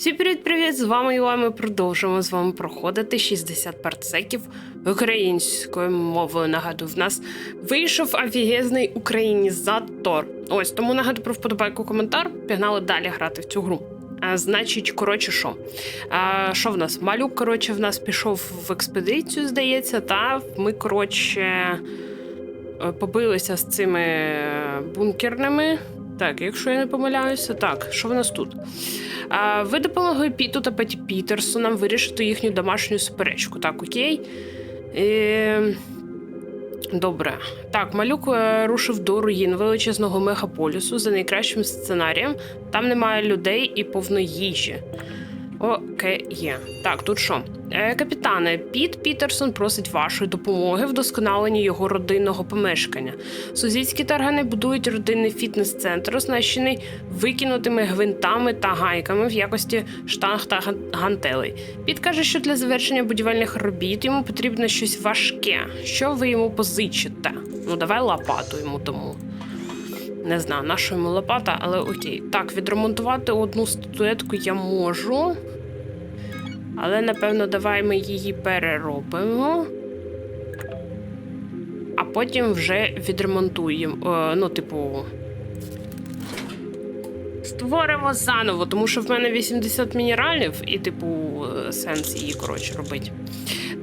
Всім привіт-привіт! З вами Юла. Ми продовжуємо з вами проходити 60 парсеків українською мовою. Нагадую, в нас вийшов офігезний українізатор. Ось тому нагадую про вподобайку коментар. Пігнали далі грати в цю гру. А, значить, коротше, що? А, що в нас? Малюк, коротше, в нас пішов в експедицію, здається, та ми, коротше, е, побилися з цими бункерними. Так, якщо я не помиляюся, так, що в нас тут? А, ви допомогли Піту та Петі Пітерсонам вирішити їхню домашню суперечку. Так, окей. Е, Добре. Так, малюк е, рушив до руїн величезного мегаполісу за найкращим сценарієм. Там немає людей і повної їжі. Окей, є. Так, тут що? Е, капітане, Піт Пітерсон просить вашої допомоги в досконаленні його родинного помешкання. Сузідські таргани будують родинний фітнес-центр, оснащений викинутими гвинтами та гайками в якості штанг та ган- гантелей. Піт каже, що для завершення будівельних робіт йому потрібно щось важке. Що ви йому позичите? Ну, давай лопату йому тому. Не знаю, на що йому лопата, але окей. Так, відремонтувати одну статуетку я можу. Але напевно, давай ми її переробимо. А потім вже відремонтуємо. Е, ну, типу. Створимо заново, тому що в мене 80 мінералів, і, типу, е, сенс її, коротше, робити.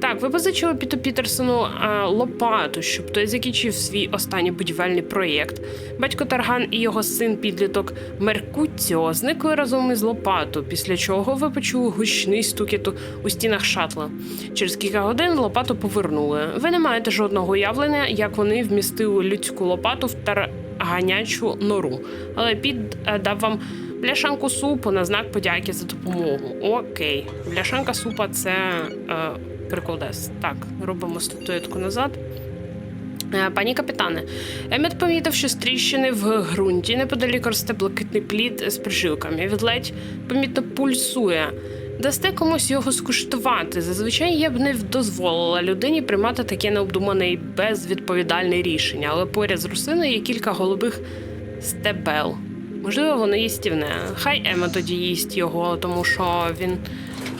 Так, ви позичили Піту Пітерсону е, лопату, щоб той закінчив свій останній будівельний проєкт. Батько Тарган і його син підліток Меркуціо зникли разом із лопатою, після чого ви почули гучний стукіт у стінах шатла. Через кілька годин лопату повернули. Ви не маєте жодного уявлення, як вони вмістили людську лопату в тарганячу нору. Але Піт е, дав вам бляшанку супу на знак подяки за допомогу. Окей, бляшанка супа це е, приколдес. Так, робимо статуетку назад. Е, Пані капітане, Емет помітив, що з тріщини в ґрунті неподалік росте блакитний плід з прижилками. Він ледь помітно пульсує. Дасте комусь його скуштувати. Зазвичай я б не дозволила людині приймати таке необдумане і безвідповідальне рішення, але поряд з русиною є кілька голубих стебел. Можливо, воно їстівне. Хай Ема тоді їсть його, тому що він,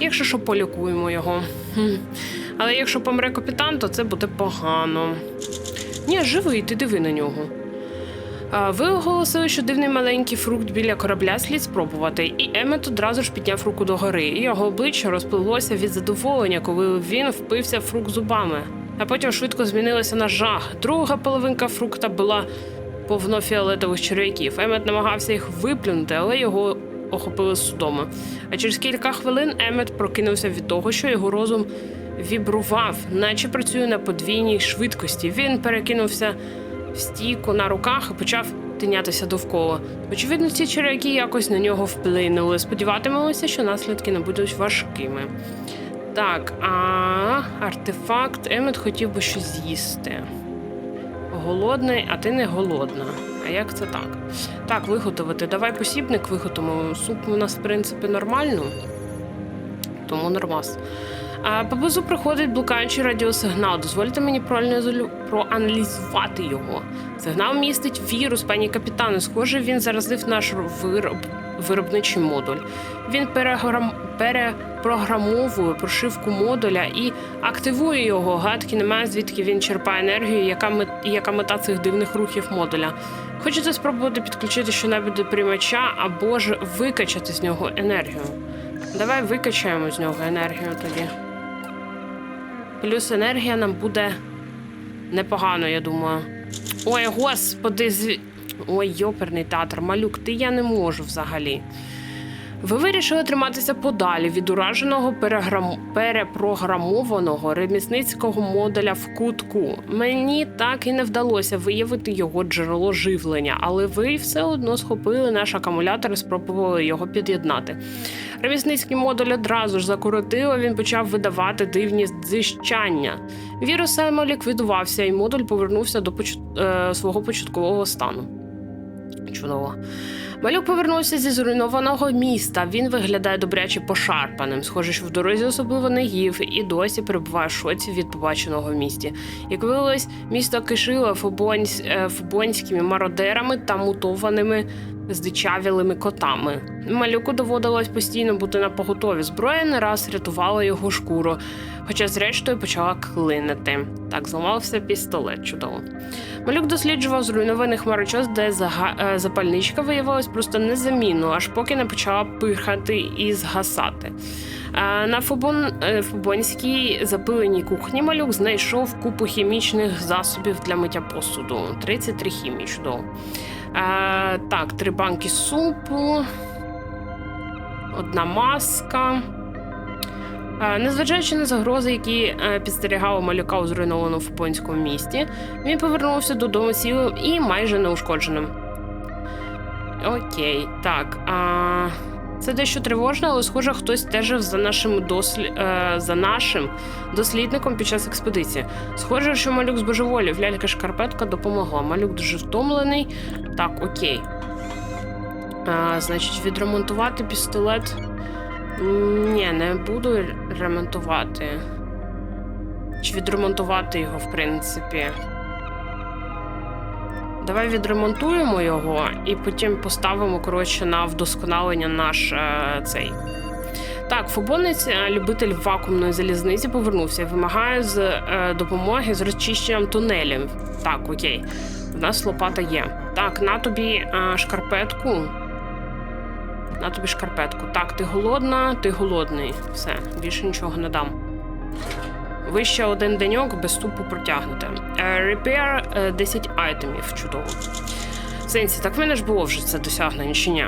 якщо що, полікуємо його. Але якщо помре капітан, то це буде погано. Ні, живий, ти диви на нього. Ви оголосили, що дивний маленький фрукт біля корабля слід спробувати, і Емет одразу ж підняв руку догори, і його обличчя розпливлося від задоволення, коли він впився фрукт зубами. А потім швидко змінилося на жах. Друга половинка фрукта була повно фіолетових черв'яків. Емет намагався їх виплюнути, але його охопили судоми. А через кілька хвилин Емет прокинувся від того, що його розум вібрував, наче працює на подвійній швидкості. Він перекинувся в стійку на руках і почав тинятися довкола. Очевидно, ці черв'яки якось на нього вплинули. Сподіватимемося, що наслідки не будуть важкими. Так, а артефакт Емет хотів би щось з'їсти. Голодний, а ти не голодна. А як це так? Так, виготовити. Давай посібник виготовимо. Суп у нас, в принципі, нормально. Тому нормас. А, поблизу приходить блукаючий радіосигнал. Дозвольте мені проаналізувати його. Сигнал містить вірус, пані капітане. Схоже, він заразив наш вироб, виробничий модуль. Він переграм... перепрограмовує прошивку модуля і активує його. Гадки немає, звідки він черпає енергію, яка, мет... яка мета цих дивних рухів модуля. Хочете спробувати підключити щонебудь до приймача або ж викачати з нього енергію. Давай викачаємо з нього енергію тоді. Плюс енергія нам буде непогано, я думаю. Ой, господи, зві... Ой, йоперний театр, малюк, ти я не можу взагалі. Ви вирішили триматися подалі від ураженого переграм... перепрограмованого ремісницького модуля в кутку. Мені так і не вдалося виявити його джерело живлення, але ви все одно схопили наш акумулятор і спробували його під'єднати. Ремісницький модуль одразу ж закоротило, він почав видавати дивні дзищання. Вірус самоліквідувався, і модуль повернувся до почат... е, свого початкового стану. Чудово. Малюк повернувся зі зруйнованого міста. Він виглядає добряче пошарпаним. Схоже, що в дорозі особливо не їв і досі перебуває в шоці від побаченого в місті. Як виявилось, місто кишило фобонсь, е, фобонськими мародерами та мутованими здичавілими котами. Малюку доводилось постійно бути на поготові. Зброя не раз рятувала його шкуру, хоча зрештою почала клинити. Так, зламався пістолет. Чудово. Малюк досліджував зруйнований хмарочос, де е, запальничка виявилась просто незамінною, аж поки не почала пирхати і згасати. Е, На Фобон, е, Фобонській запиленій кухні малюк знайшов купу хімічних засобів для миття посуду. 33 хімії, чудово. Е, так, три банки супу, одна маска. Е, Незважаючи на загрози, які е, підстерігали малюка у зруйнованому японському місті, він повернувся додому цілим і майже неушкодженим. Окей, так. А... Це дещо тривожно, але схоже, хтось стежив за нашим дослі... е, за нашим дослідником під час експедиції. Схоже, що малюк збожеволів. Лялька шкарпетка допомогла. Малюк дуже втомлений. Так, окей. А, значить, відремонтувати пістолет. Ні, не буду ремонтувати. Чи відремонтувати його, в принципі. Давай відремонтуємо його і потім поставимо, коротше, на вдосконалення наш е, цей. Так, фобонець, е, любитель вакуумної залізниці, повернувся вимагає з е, допомоги з розчищенням тунелів. Так, окей. В нас лопата є. Так, на тобі е, шкарпетку. На тобі шкарпетку. Так, ти голодна, ти голодний. Все, більше нічого не дам. Ви ще один деньок без ступу протягнете. Е, Repair е, 10 айтемів. Чудово. Сенсі, так в мене ж було вже це досягнення чи ні?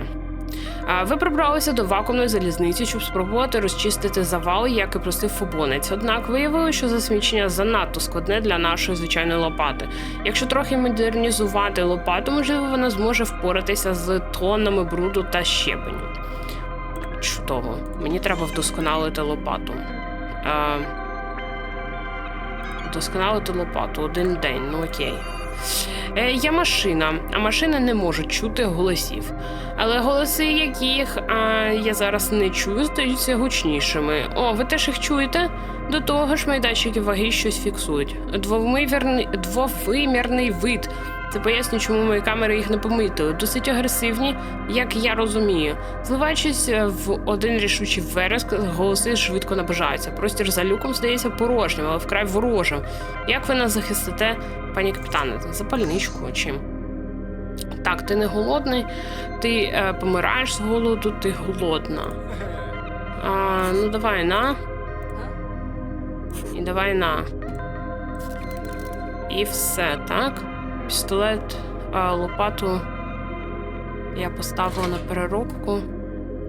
Ви пробралися до вакуумної залізниці, щоб спробувати розчистити завал, як і просив фобонець. Однак виявили, що засмічення занадто складне для нашої звичайної лопати. Якщо трохи модернізувати лопату, можливо, вона зможе впоратися з тоннами бруду та щебеню. Чудово. Мені треба вдосконалити лопату. Е, вдосконалити лопату один день, ну окей. Е, я машина, а машини не можуть чути голосів. Але голоси, яких а, я зараз не чую, стаються гучнішими. О, ви теж їх чуєте? До того ж, майданчики ваги щось фіксують. Двовимірний, двовимірний вид. Це пояснює, чому мої камери їх не помітили. Досить агресивні, як я розумію. Зливаючись е, в один рішучий вереск, голоси швидко наближаються. Простір за люком здається порожнім, але вкрай ворожим. Як ви нас захистите, пані капітане? Запальничку чим? Так, ти не голодний, ти е, помираєш з голоду, ти голодна. А, ну давай на. І давай на. І все, так? Пістолет, а, лопату я поставила на переробку.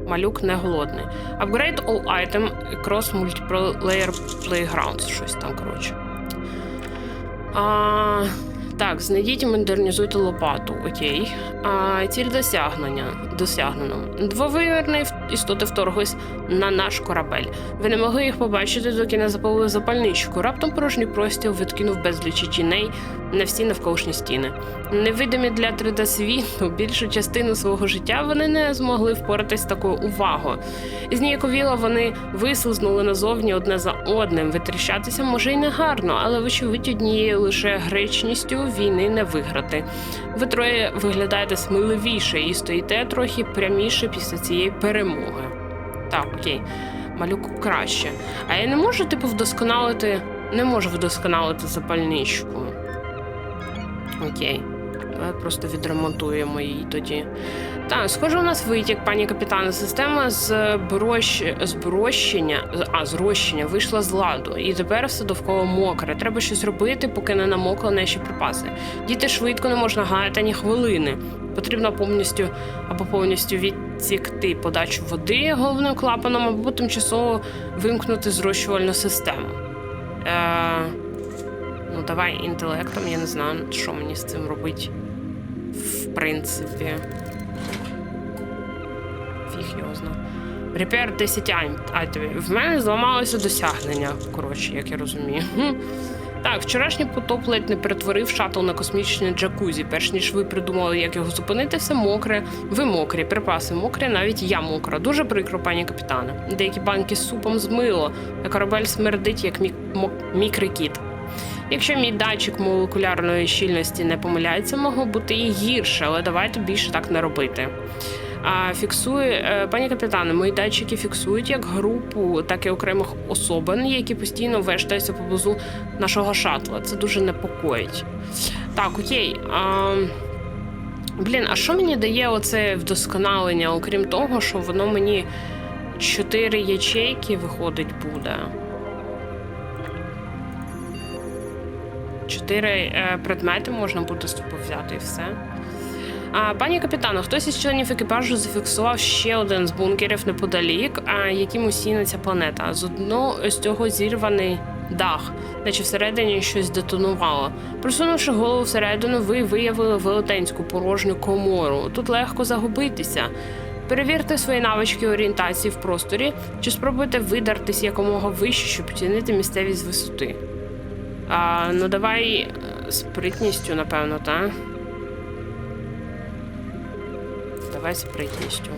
Малюк не голодний. Upgrade all item across multiplayer playgrounds. Щось там, коротше. А, так, знайдіть і модернізуйте лопату. Окей. А, ціль досягнення. Досягнено. Двовимірні істоти вторглись на наш корабель. Ви не могли їх побачити, доки не запалили запальничку. Раптом порожній простір відкинув безлічі тіней на всі навколишні стіни. Невидимі для 3D світу більшу частину свого життя вони не змогли впоратись з такою увагою. Зніяковіло вони вислизнули назовні одне за одним. Витріщатися може й не гарно, але вочевидь однією лише гречністю війни не виграти. Ви троє виглядаєте сміливіше і стоїте трохи пряміше після цієї перемоги. Так, окей, малюку краще. А я не можу, типу, вдосконалити. Не можу вдосконалити запальничку. Окей. Давай просто відремонтуємо її тоді. Так, схоже, у нас витік, пані капітане. Система з брощ... зброщення, а зрощення вийшла з ладу, і тепер все довкола мокре. Треба щось робити, поки не намокли наші припаси. Діти швидко не можна гаяти ні хвилини. Потрібно повністю або повністю відсікти подачу води головним клапаном, або тимчасово вимкнути зрощувальну систему. Е... Ну, давай інтелектом, я не знаю, що мені з цим робити. В принципі. Фіг його зна. Repair 10 ай- айтемів. В мене зламалося досягнення, коротше, як я розумію. Так, вчорашній потоп ледь не перетворив шаттл на космічне джакузі. Перш ніж ви придумали, як його зупинити, все мокре. Ви мокрі, припаси мокрі, навіть я мокра. Дуже прикро, пані капітане. Деякі банки з супом змило, а корабель смердить, як мік... мок... мікрий кіт. Якщо мій датчик молекулярної щільності не помиляється, могло бути і гірше, але давайте більше так не робити. А фіксує е, пані капітане, мої датчики фіксують як групу, так і окремих особин, які постійно вештаються поблизу нашого шатла. Це дуже непокоїть. Так, окей. А... Блін, а що мені дає оце вдосконалення, окрім того, що воно мені чотири ячейки виходить буде. Чотири е, предмети можна буде з собою взяти і все. А, пані капітано, хтось із членів екіпажу зафіксував ще один з бункерів неподалік, а яким усіяна ця планета. З одного з цього зірваний дах, наче всередині щось детонувало. Просунувши голову всередину, ви виявили велетенську порожню комору. Тут легко загубитися. Перевірте свої навички орієнтації в просторі, чи спробуйте видартись якомога вище, щоб оцінити місцевість з висоти. А, ну давай е, спритністю, напевно, так? Давай спритністю.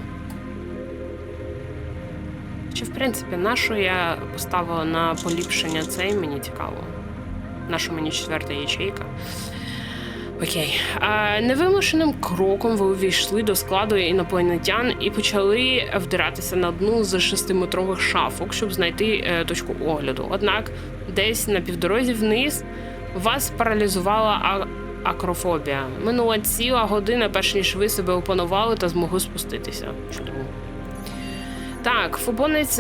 Чи, в принципі, нашу я поставила на поліпшення цей, мені цікаво. Нашу мені четверта ячейка. Окей. А, невимушеним кроком ви увійшли до складу інопланетян і почали вдиратися на одну з шестиметрових шафок, щоб знайти е, точку огляду. Однак, десь на півдорозі вниз вас паралізувала акрофобія. Минула ціла година, перш ніж ви себе опанували та змогли спуститися. Чудово. Так, фобонець.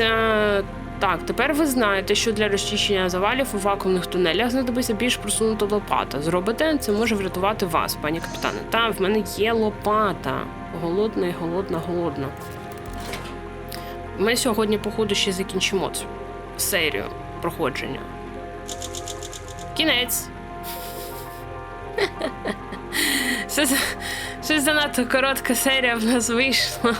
Так, тепер ви знаєте, що для розчищення завалів у вакуумних тунелях знадобиться більш просунута лопата. Зробите, це може врятувати вас, пані капітане. Та, в мене є лопата. Голодна і голодна, голодна. Ми сьогодні, походу, ще закінчимо цю серію проходження. Кінець. Щось занадто коротка серія в нас вийшла.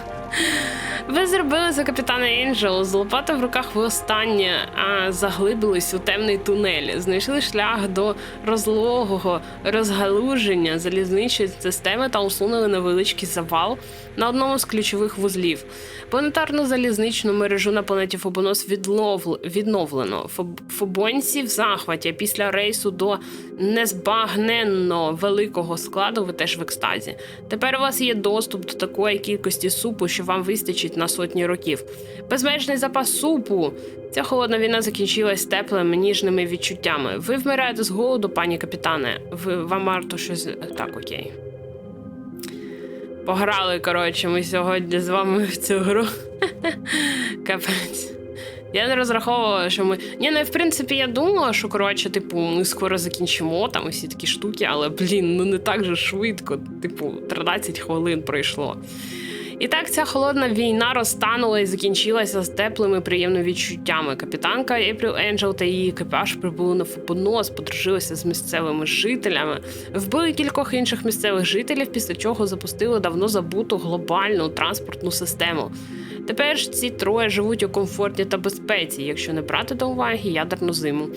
Ви зробили за капітана Енджел. З лопата в руках ви останнє а заглибились у темний тунель. Знайшли шлях до розлогого розгалуження залізничої системи та усунули невеличкий завал на одному з ключових вузлів. Планетарну залізничну мережу на планеті Фобонос відлов... відновлено. Фоб... Фобонці в захваті після рейсу до незбагненно великого складу. Ви теж в екстазі. Тепер у вас є доступ до такої кількості супу, що вам вистачить на сотні років. Безмежний запас супу. Ця холодна війна закінчилась теплими ніжними відчуттями. Ви вмираєте з голоду, пані капітане. Ви вам варто щось. Так, окей. Пограли, коротше, ми сьогодні з вами в цю гру. Капець. Я не розраховувала, що ми. Ні, ну в принципі, я думала, що коротше, типу, ми скоро закінчимо там усі такі штуки, але блін, ну не так же швидко. Типу, 13 хвилин пройшло. І так ця холодна війна розтанула і закінчилася з теплими приємними відчуттями. Капітанка Епріл Енджел та її екіпаж прибули на Фопонос, подружилися з місцевими жителями, вбили кількох інших місцевих жителів, після чого запустили давно забуту глобальну транспортну систему. Тепер ж ці троє живуть у комфорті та безпеці, якщо не брати до уваги ядерну зиму.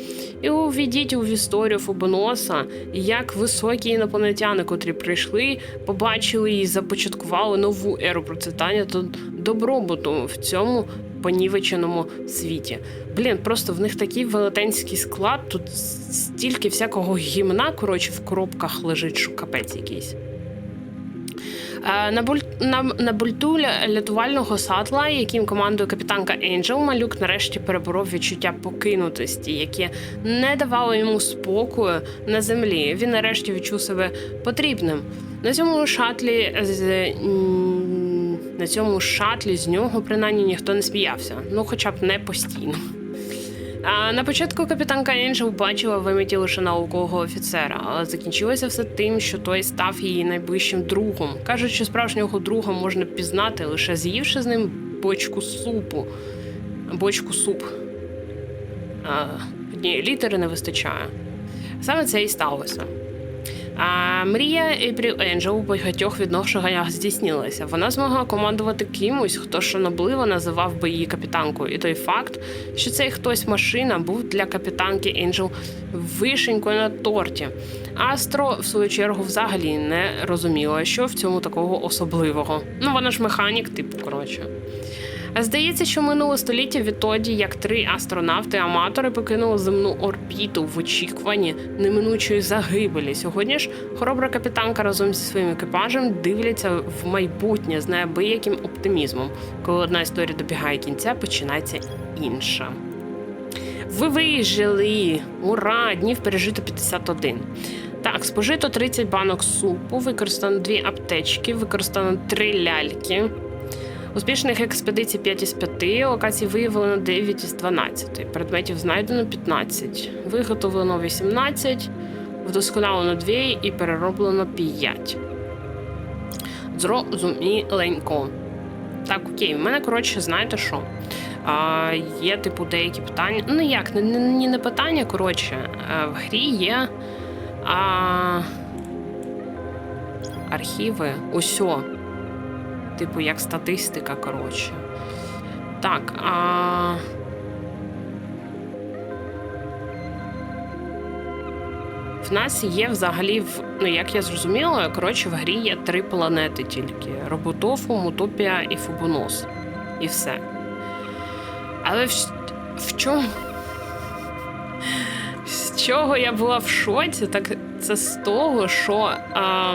І увійдіть у історію Фобоноса, як високі інопланетяни, котрі прийшли, побачили і започаткували нову еру процвітання та добробуту в цьому понівеченому світі. Блін, просто в них такий велетенський склад, тут стільки всякого гімна, коротше, в коробках лежить, що капець якийсь. Е, На, буль... на, на бульту ля- рятувального сатла, яким командує капітанка Енджел, малюк нарешті переборов відчуття покинутості, яке не давало йому спокою на землі. Він нарешті відчув себе потрібним. На цьому шатлі з на цьому шатлі з нього принаймні ніхто не сміявся, ну хоча б не постійно. А на початку капітанка Енджел бачила в Еміті лише наукового офіцера, але закінчилося все тим, що той став її найближчим другом. Кажуть, що справжнього друга можна пізнати лише з'ївши з ним бочку супу. Бочку суп. Однієї літери не вистачає. Саме це і сталося. А мрія Ейпріл Енджел у багатьох відношеннях здійснилася. Вона змогла командувати кимось, хто шанобливо називав би її капітанкою. І той факт, що цей хтось машина, був для капітанки Енджел вишенькою на торті. Астро, в свою чергу, взагалі не розуміла, що в цьому такого особливого. Ну, вона ж механік, типу, коротше. Здається, що минуло століття відтоді, як три астронавти-аматори покинули земну орбіту в очікуванні неминучої загибелі. Сьогодні ж хоробра капітанка разом зі своїм екіпажем дивляться в майбутнє з неабияким оптимізмом. Коли одна історія добігає кінця, починається інша. Ви вижили! Ура! Днів пережито 51. Так, спожито 30 банок супу, використано 2 аптечки, використано 3 ляльки. Успішних експедицій 5 із 5, локацій виявлено 9 із 12, предметів знайдено 15, виготовлено 18, вдосконалено 2 і перероблено 5. Зрозуміленько. Так, окей, в мене, коротше, знаєте що? А, є, типу, деякі питання. Ну як, не, не, не, питання, коротше, в грі є а, архіви. Усьо. Типу, як статистика, коротше. Так, а. В нас є взагалі, ну як я зрозуміла, коротше, в грі є три планети тільки: Роботофу, Мутопія і Фубунос. І все. Але в, в чому? З чого я була в шоці, так це з того, що а,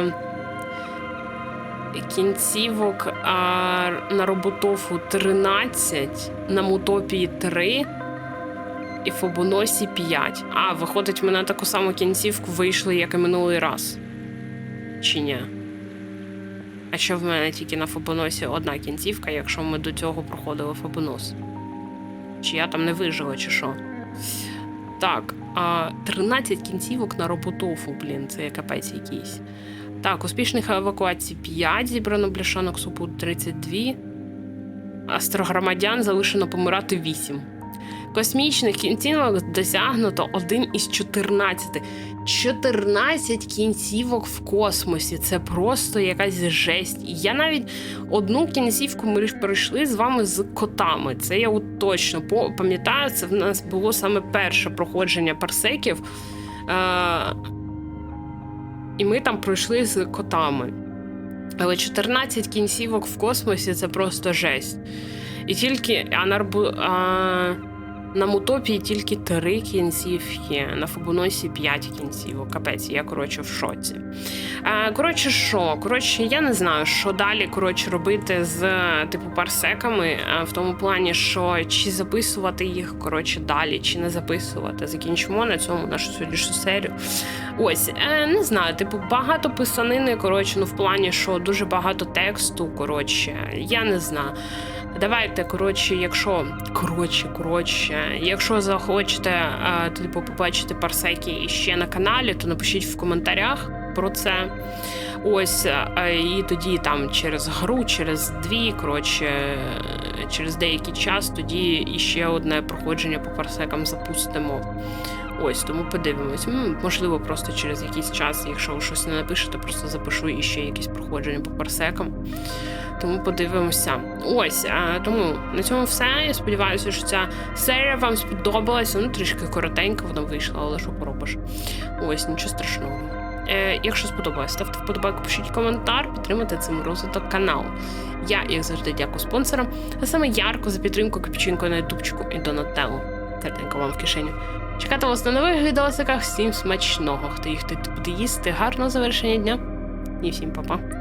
кінцівок на роботофу 13, на мутопії 3 і Фобоносі 5. А, виходить, ми на таку саму кінцівку вийшли, як і минулий раз. Чи ні? А що в мене тільки на Фобоносі одна кінцівка, якщо ми до цього проходили Фобонос? Чи я там не вижила, чи що? Так, а 13 кінцівок на роботофу, блін, це капець якийсь. Так, успішних евакуацій 5, зібрано бляшанок супу 32. Астрогромадян залишено помирати 8. Космічних кінцівок досягнуто 1 із 14. 14 кінцівок в космосі. Це просто якась жесть. Я навіть одну кінцівку ми пройшли з вами з котами. Це я от точно пам'ятаю, це в нас було саме перше проходження парсеків. І ми там пройшли з котами. Але 14 кінцівок в космосі це просто жесть. І тільки анарбу. а, на Мутопії тільки три кінцівки, на Фобоносі 5 кінцівок. Капець, я коротше в шоці. Коротше, що? Коротше, я не знаю, що далі коротше робити з типу парсеками, в тому плані, що чи записувати їх коротше далі, чи не записувати. Закінчимо на цьому нашу сьогоднішню серію. Ось, е, не знаю, типу, багато писанини, коротше, ну в плані, що дуже багато тексту, коротше, я не знаю. Давайте, коротше, якщо коротше, коротше, якщо захочете типу, побачити парсеки ще на каналі, то напишіть в коментарях про це. Ось, і тоді там через гру, через дві, коротше, через деякий час тоді іще одне проходження по парсекам запустимо. Ось, тому подивимось. Можливо, просто через якийсь час, якщо щось не напишете, просто запишу іще якісь проходження по парсекам. Тому подивимося. Ось, а, тому на цьому все. Я сподіваюся, що ця серія вам сподобалася. Ну, трішки коротенько вона вийшла, але що поробиш. Ось, нічого страшного. Е, якщо сподобалось, ставте вподобайку, пишіть коментар, підтримайте цим розвиток каналу. Я, як завжди, дякую спонсорам, а саме Ярко за підтримку Капічинко на ютубчику і Донателло. Тертенько вам в кишеню. Чекати вас на нових відосиках. Всім смачного. Хто їх тут буде їсти, гарного завершення дня. І всім па-па.